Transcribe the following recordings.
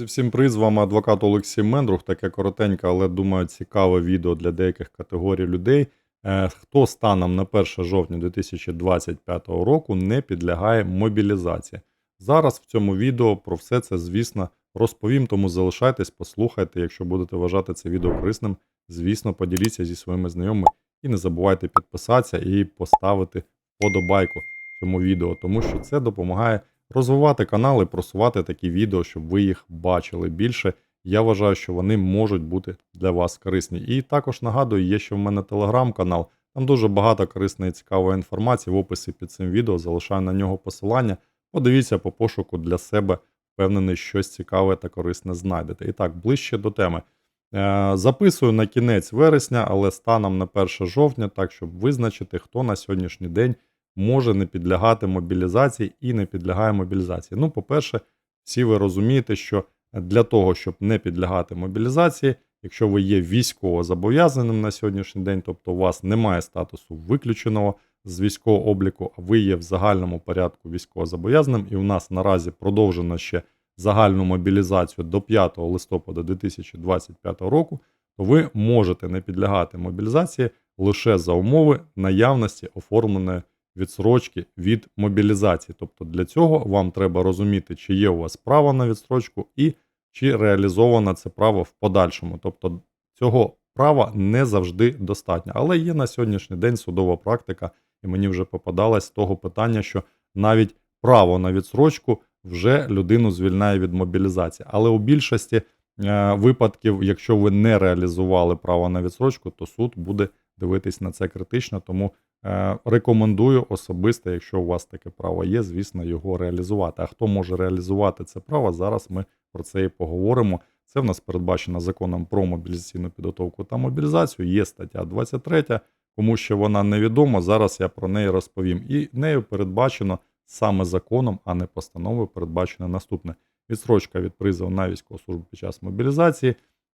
Зі всім приз, з вами адвокат Олексій Мендрух. Таке коротеньке, але думаю, цікаве відео для деяких категорій людей. Е, Хто станом на 1 жовтня 2025 року не підлягає мобілізації? Зараз в цьому відео про все це, звісно, розповім, тому залишайтесь, послухайте. Якщо будете вважати це відео корисним, звісно, поділіться зі своїми знайомими і не забувайте підписатися і поставити вподобайку цьому відео, тому що це допомагає розвивати канал і просувати такі відео, щоб ви їх бачили більше. Я вважаю, що вони можуть бути для вас корисні. І також нагадую, є ще в мене телеграм-канал. Там дуже багато корисної і цікавої інформації в описі під цим відео. Залишаю на нього посилання. Подивіться по пошуку для себе, впевнений, щось цікаве та корисне знайдете. І так, ближче до теми. Е, Записую на кінець вересня, але станом на 1 жовтня, так щоб визначити, хто на сьогоднішній день може не підлягати мобілізації і не підлягає мобілізації. Ну, по-перше, всі ви розумієте, що для того, щоб не підлягати мобілізації, якщо ви є військово зобов'язаним на сьогоднішній день, тобто у вас немає статусу виключеного з військового обліку, а ви є в загальному порядку військовозобов'язаним, і у нас наразі продовжено ще загальну мобілізацію до 5 листопада 2025 року, то ви можете не підлягати мобілізації лише за умови наявності оформленої відсрочки від мобілізації. Тобто для цього вам треба розуміти, чи є у вас право на відсрочку і чи реалізовано це право в подальшому. Тобто цього права не завжди достатньо. Але є на сьогоднішній день судова практика, і мені вже попадалось того питання, що навіть право на відсрочку вже людину звільняє від мобілізації. Але у більшості е, випадків, якщо ви не реалізували право на відсрочку, то суд буде дивитись на це критично. Тому е, рекомендую особисто, якщо у вас таке право є, звісно, його реалізувати. А хто може реалізувати це право? Зараз ми про це і поговоримо. Це в нас передбачено законом про мобілізаційну підготовку та мобілізацію. Є стаття 23, кому ще вона невідома. Зараз я про неї розповім. І нею передбачено саме законом, а не постановою, передбачено наступне: відсрочка від призову на військову службу під час мобілізації.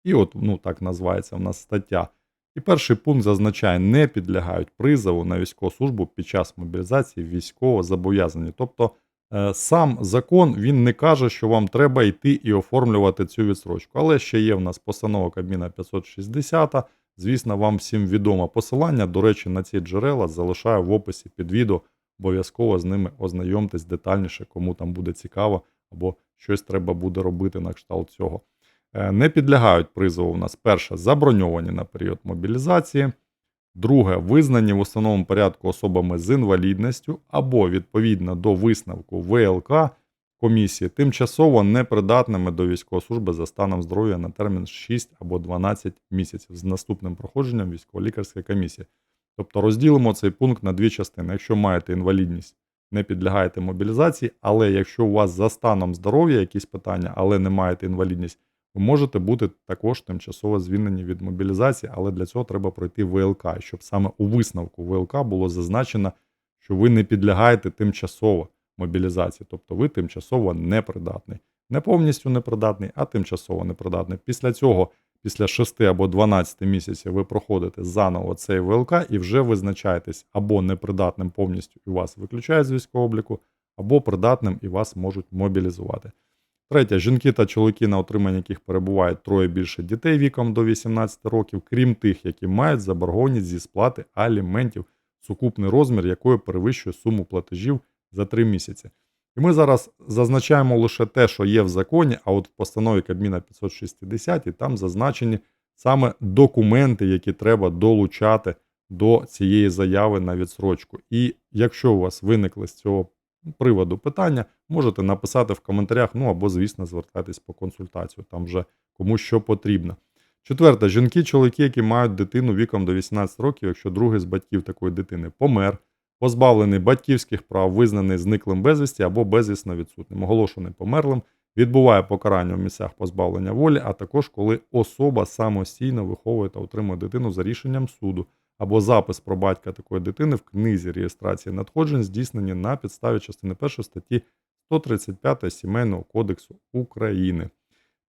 І от, ну так називається в нас стаття. І перший пункт зазначає, не підлягають призову на військову службу під час мобілізації військово зобов'язані. Тобто е, сам закон він не каже, що вам треба йти і оформлювати цю відсрочку. Але ще є в нас постанова Кабміна 560. Звісно, вам всім відомо посилання. До речі, на ці джерела залишаю в описі під відео. Обов'язково з ними ознайомтесь детальніше, кому там буде цікаво, або щось треба буде робити на кшталт цього. Е, Не підлягають призову у нас перше заброньовані на період мобілізації, друге визнані в установленому порядку особами з інвалідністю або відповідно до висновку ВЛК комісії тимчасово непридатними до військової служби за станом здоров'я на термін 6 або 12 місяців з наступним проходженням військово-лікарської комісії. Тобто розділимо цей пункт на дві частини. Якщо маєте інвалідність, не підлягаєте мобілізації, але якщо у вас за станом здоров'я якісь питання, але не маєте інвалідність, ви можете бути також тимчасово звільнені від мобілізації, але для цього треба пройти ВЛК, щоб саме у висновку ВЛК було зазначено, що ви не підлягаєте тимчасово мобілізації, тобто ви тимчасово непридатний. Не повністю непридатний, а тимчасово непридатний. Після цього, після 6 або 12 місяців, ви проходите заново цей ВЛК і вже визначаєтесь або непридатним повністю і вас виключають з військового обліку, або придатним і вас можуть мобілізувати. Третє, жінки та чоловіки, на отриманні яких перебувають троє більше дітей віком до 18 років, крім тих, які мають заборгованість зі сплати аліментів, сукупний розмір якої перевищує суму платежів за 3 місяці. І ми зараз зазначаємо лише те, що є в законі, а от в постанові Кабміна 560 і там зазначені саме документи, які треба долучати до цієї заяви на відсрочку. І якщо у вас виникли з цього приводу питання, можете написати в коментарях, ну або, звісно, звертайтесь по консультацію, там вже кому що потрібно. Четверте, жінки, чоловіки, які мають дитину віком до 18 років, якщо другий з батьків такої дитини помер, позбавлений батьківських прав, визнаний зниклим безвісті або безвісно відсутнім, оголошений померлим, відбуває покарання в місцях позбавлення волі, а також коли особа самостійно виховує та утримує дитину за рішенням суду, або запис про батька такої дитини в книзі реєстрації надходжень здійснені на підставі частини 1 статті 135 Сімейного кодексу України.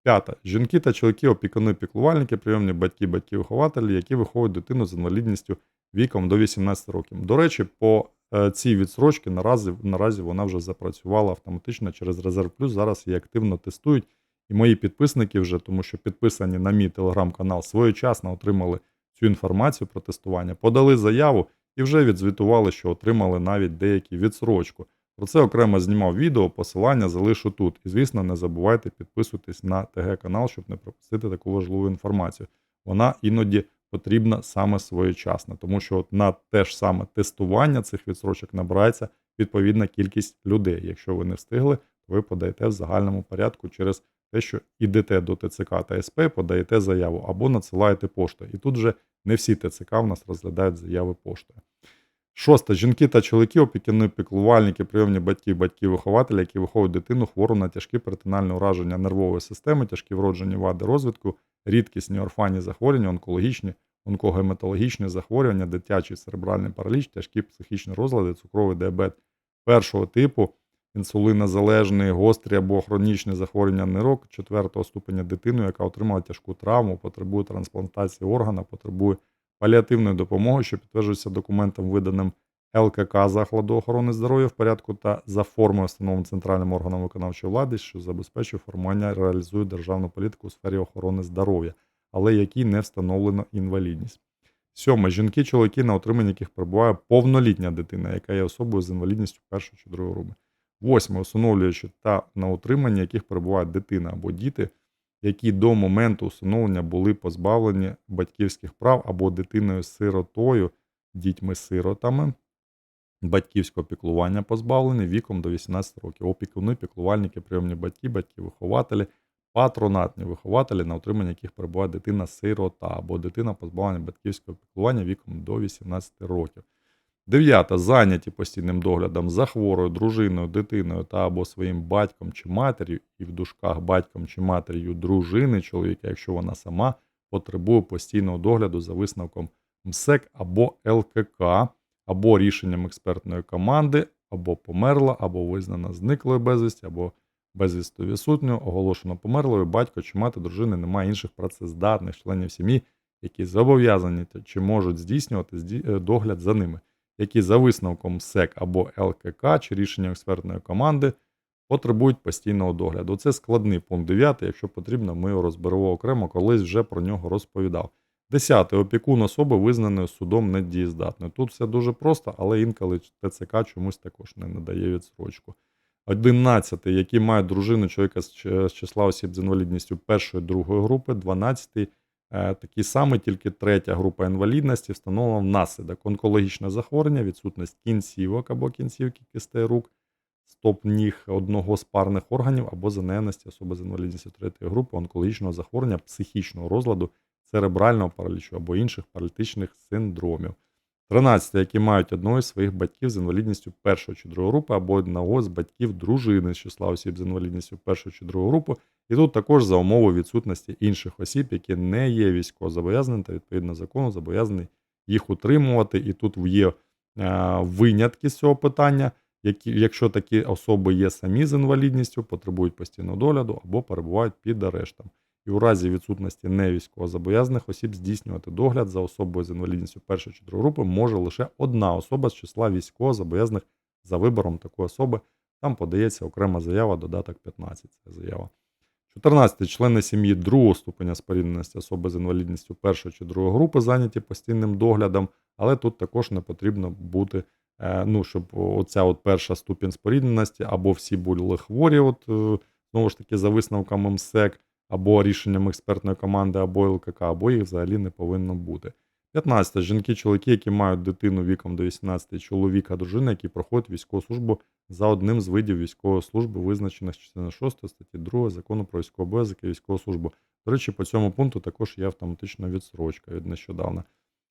П'яте. Жінки та чоловіки, опікуни, піклувальники, прийомні батьки, батьки-вихователі, які виховують дитину з інвалідністю віком до 18 років. До речі, по е, цій відсрочці наразі, наразі вона вже запрацювала автоматично через резерв плюс. Зараз її активно тестують, І мої підписники вже, тому що підписані на мій телеграм-канал, своєчасно отримали цю інформацію про тестування, подали заяву і вже відзвітували, що отримали навіть деякі відсрочку. Про це окремо знімав відео, посилання залишу тут. І, звісно, не забувайте підписуватись на ТГ канал, щоб не пропустити таку важливу інформацію. Вона іноді потрібна саме своєчасно, тому що от на те ж саме тестування цих відсрочок набирається відповідна кількість людей. Якщо ви не встигли, ви подаєте в загальному порядку через те, що йдете до ТЦК та СП, подаєте заяву або надсилаєте поштою. І тут вже не всі ТЦК в нас розглядають заяви поштою. Шосте. Жінки та чоловіки, опікуни, піклувальники, прийомні батьки, батьки-вихователі, які виховують дитину хвору на тяжкі перитональне ураження нервової системи, тяжкі вроджені вади розвитку, рідкісні орфанні захворювання, онкологічні, онкогематологічні захворювання, дитячий церебральний параліч, тяжкі психічні розлади, цукровий діабет першого типу, інсулинозалежний, гострі або хронічні захворювання нирок четвертого ступеня дитину, яка отримала тяжку травму, потребує трансплантації органа, потребує паліативної допомоги, що підтверджується документом, виданим ЛКК закладу охорони здоров'я в порядку та за формою встановленим центральним органом виконавчої влади, що забезпечує формування реалізує державну політику у сфері охорони здоров'я, але якій не встановлено інвалідність. Сьоме. Жінки, чоловіки, на отриманні яких перебуває повнолітня дитина, яка є особою з інвалідністю першої чи другої групи. Восьме. Усиновлюючи та на утриманні яких перебуває дитина або діти, які до моменту усиновлення були позбавлені батьківських прав або дитиною-сиротою, дітьми-сиротами, батьківського піклування позбавлені віком до 18 років. Опікуни, піклувальники, прийомні батьки, батьки-вихователі, патронатні вихователі, на утриманні яких перебуває дитина-сирота або дитина позбавлена батьківського піклування віком до 18 років. Дев'ята. Зайняті постійним доглядом за хворою дружиною, дитиною та або своїм батьком чи матір'ю, і в дужках батьком чи матір'ю дружини чоловіка, якщо вона сама потребує постійного догляду за висновком МСЕК або ЛКК, або рішенням експертної команди, або померла, або визнана зниклою безвісті, або безвістю відсутньою, оголошено померлою, батько чи мати дружини. Немає інших працездатних членів сім'ї, які зобов'язані чи можуть здійснювати е, догляд за ними які за висновком СЕК або ЛКК чи рішення експертної команди потребують постійного догляду. Це складний пункт 9, якщо потрібно, ми його розберемо окремо, колись вже про нього розповідав. 10. опікун особи визнаної судом недієздатною. Тут все дуже просто, але інколи ТЦК чомусь також не надає відсрочку. 11. які мають дружину чоловіка з числа осіб з інвалідністю першої другої групи, 12. Е, такі самий, тільки третя група інвалідності встановлена внаслідок онкологічне захворювання, відсутність кінцівок або кінцівки кистей рук, стоп ніг одного з парних органів або заненості особи з інвалідністю третьої групи, онкологічного захворювання, психічного розладу, церебрального паралічу або інших паралітичних синдромів. 13. Які мають одного із своїх батьків з інвалідністю першої чи другої групи, або одного з батьків дружини з числа осіб з інвалідністю першої чи другої групи, і тут також за умови відсутності інших осіб, які не є військовозобов'язаними та відповідно закону зобов'язані їх утримувати. І тут є е, винятки з цього питання, які, якщо такі особи є самі з інвалідністю, потребують постійного догляду або перебувають під арештом. І у разі відсутності невійськовозобов'язаних осіб здійснювати догляд за особою з інвалідністю першої чи другої групи може лише одна особа з числа військовозобов'язаних за вибором такої особи. Там подається окрема заява, додаток 15. Це заява. 14. Члени сім'ї другого ступеня спорідненості особи з інвалідністю першої чи другої групи зайняті постійним доглядом, але тут також не потрібно бути, е, ну, щоб оця от перша ступінь спорідненості, або всі були хворі, от, е, знову ж таки, за висновками МСЕК, або рішенням експертної команди, або ЛКК, або їх взагалі не повинно бути. 15. Жінки, чоловіки, які мають дитину віком до 18, чоловіка, дружина, які проходять військову службу за одним з видів військової служби, визначених частиною 6 статті 2 закону про військовий обов'язок і військову службу. До речі, по цьому пункту також є автоматична відсрочка від нещодавна.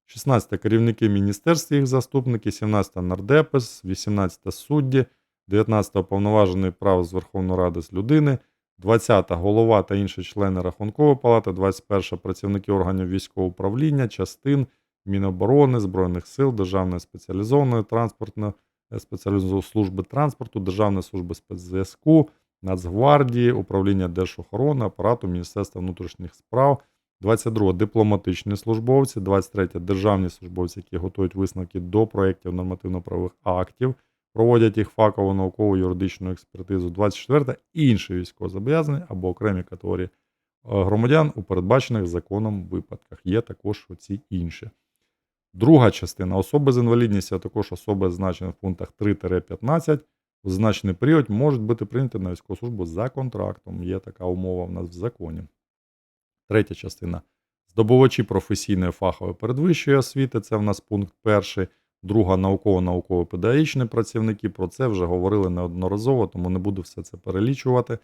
16 керівники міністерств, їх заступники, 17 нардепис, 18 судді, 19 повноважений прав з Верховної Ради з людини, 20 голова та інші члени Рахункової палати, 21 працівники органів військового управління, частин, Міноборони, Збройних сил, Державної спеціалізованої транспортної е, спеціалізованої служби транспорту, Державної служби спецзв'язку, Нацгвардії, управління Держохорони, апарату Міністерства внутрішніх справ. 22 дипломатичні службовці, 23 державні службовці, які готують висновки до проєктів нормативно-правових актів проводять їх фахову наукову юридичну експертизу. 24 інші військовозобов'язані або окремі категорії е, громадян у передбачених законом випадках. Є також оці інші. Друга частина особи з інвалідністю, а також особи, зазначені в пунктах 3-15, в зазначений період можуть бути прийняті на військову службу за контрактом. Є така умова в нас в законі. Третя частина. Здобувачі професійної фахової передвищої освіти, це в нас пункт перший. Друга науково-науково-педагогічні працівники. Про це вже говорили неодноразово, тому не буду все це перелічувати.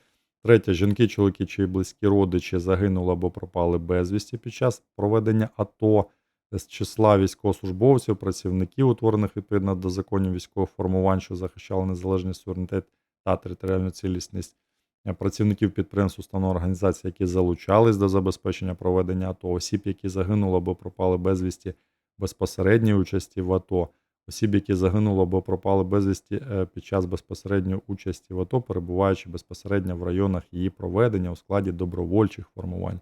Третє, жінки, чоловіки чи близькі родичі загинули або пропали безвісті під час проведення АТО з числа військовослужбовців, працівників, утворених відповідно до законів військових формувань, що захищали незалежність, суверенітет та територіальну цілісність, працівників підприємств, установ організацій, які залучались до забезпечення проведення АТО, осіб, які загинули або пропали безвісті безпосередньої участі в АТО, осіб, які загинули або пропали безвісті е, під час безпосередньої участі в АТО, перебуваючи безпосередньо в районах її проведення у складі добровольчих формувань.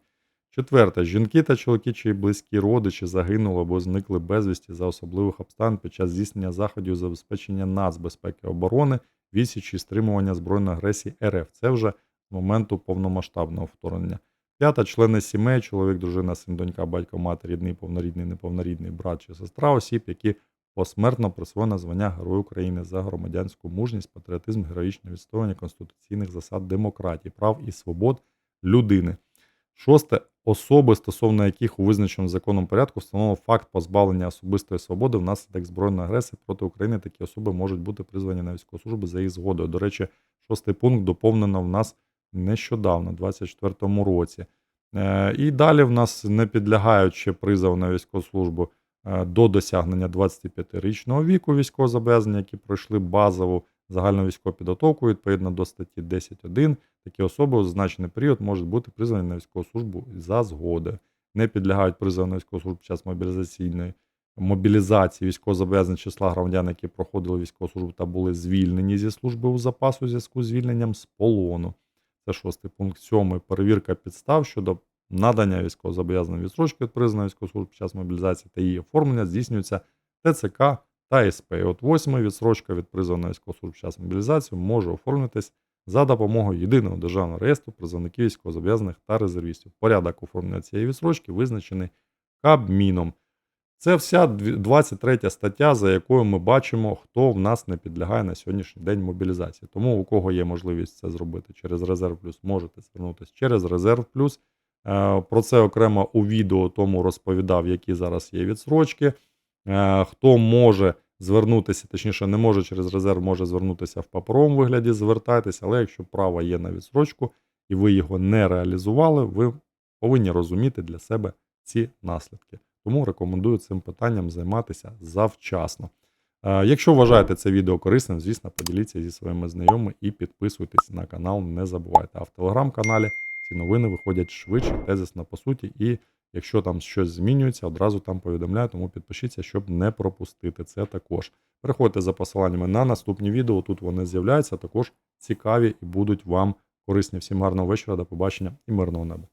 Четверте, жінки та чоловіки, чиї близькі родичі загинули або зникли безвісті за особливих обставин під час здійснення заходів забезпечення нацбезпеки оборони, відсічі і стримування збройної агресії РФ. Це вже з моменту повномасштабного вторгнення. П'ята члени сімей, чоловік, дружина, син, донька, батько, мати, рідний, повнорідний, неповнорідний, брат чи сестра осіб, які посмертно присвоєно звання Герой України за громадянську мужність, патріотизм, героїчне відстоювання конституційних засад демократії, прав і свобод людини. Шосте особи, стосовно яких у визначеному законом порядку встановлено факт позбавлення особистої свободи внаслідок збройної агресії проти України. Такі особи можуть бути призвані на військову службу за їх згодою. До речі, шостий пункт доповнено в нас нещодавно, у 2024 році. Е, І далі в нас не підлягають ще призову на військову службу е, до досягнення 25-річного віку військовозобов'язання, які пройшли базову загальну військову підготовку відповідно до статті 10.1. Такі особи у зазначений період можуть бути призвані на військову службу за згоди. Не підлягають призову на військову службу під час мобілізаційної мобілізації військовозобов'язаних числа громадян, які проходили військову службу та були звільнені зі служби у запасу у зв'язку з звільненням з полону. Це шостий пункт. Сьомий. Перевірка підстав щодо надання військовозобов'язаної відстрочки від призову на військову під час мобілізації та її оформлення здійснюється ТЦК та СП. І от восьмий відстрочка від призову на військову під час мобілізації може оформитись за допомогою єдиного державного реєстру призовників військовозобов'язаних та резервістів. Порядок оформлення цієї відстрочки визначений Кабміном. Це вся 23 стаття, за якою ми бачимо, хто в нас не підлягає на сьогоднішній день мобілізації. Тому у кого є можливість це зробити через резерв плюс, можете звернутися через резерв плюс. Е, Про це окремо у відео тому розповідав, які зараз є відсрочки. Е, Хто може звернутися, точніше, не може через резерв, може звернутися в паперовому вигляді, звертайтеся, але якщо право є на відсрочку і ви його не реалізували, ви повинні розуміти для себе ці наслідки. Тому рекомендую цим питанням займатися завчасно. Е, Якщо вважаєте це відео корисним, звісно, поділіться зі своїми знайомими і підписуйтесь на канал. Не забувайте. А в телеграм-каналі ці новини виходять швидше, тезисно по суті. І якщо там щось змінюється, одразу там повідомляю, тому підпишіться, щоб не пропустити це також. Переходьте за посиланнями на наступні відео. Тут вони з'являються, також цікаві і будуть вам корисні. Всім гарного вечора, до побачення і мирного неба.